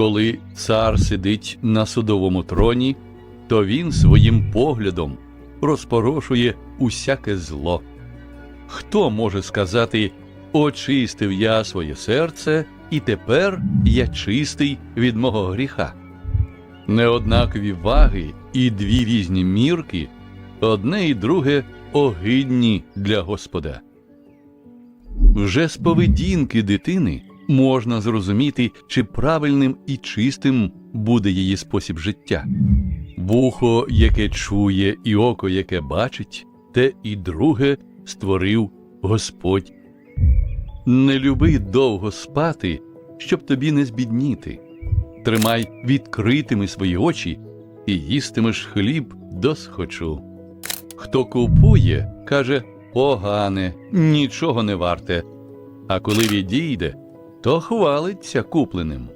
Коли цар сидить на судовому троні, то він своїм поглядом розпорошує усяке зло. Хто може сказати очистив я своє серце, і тепер я чистий від мого гріха? Неоднакові ваги і дві різні мірки, одне і друге огидні для Господа. Вже з поведінки дитини можна зрозуміти, чи правильним і чистим буде її спосіб життя. Вухо, яке чує, і око, яке бачить, те і друге створив Господь. Не люби довго спати, щоб тобі не збідніти. Тримай відкритими свої очі і їстимеш хліб досхочу. Хто купує, каже погане, нічого не варте, а коли відійде, то хвалиться купленим.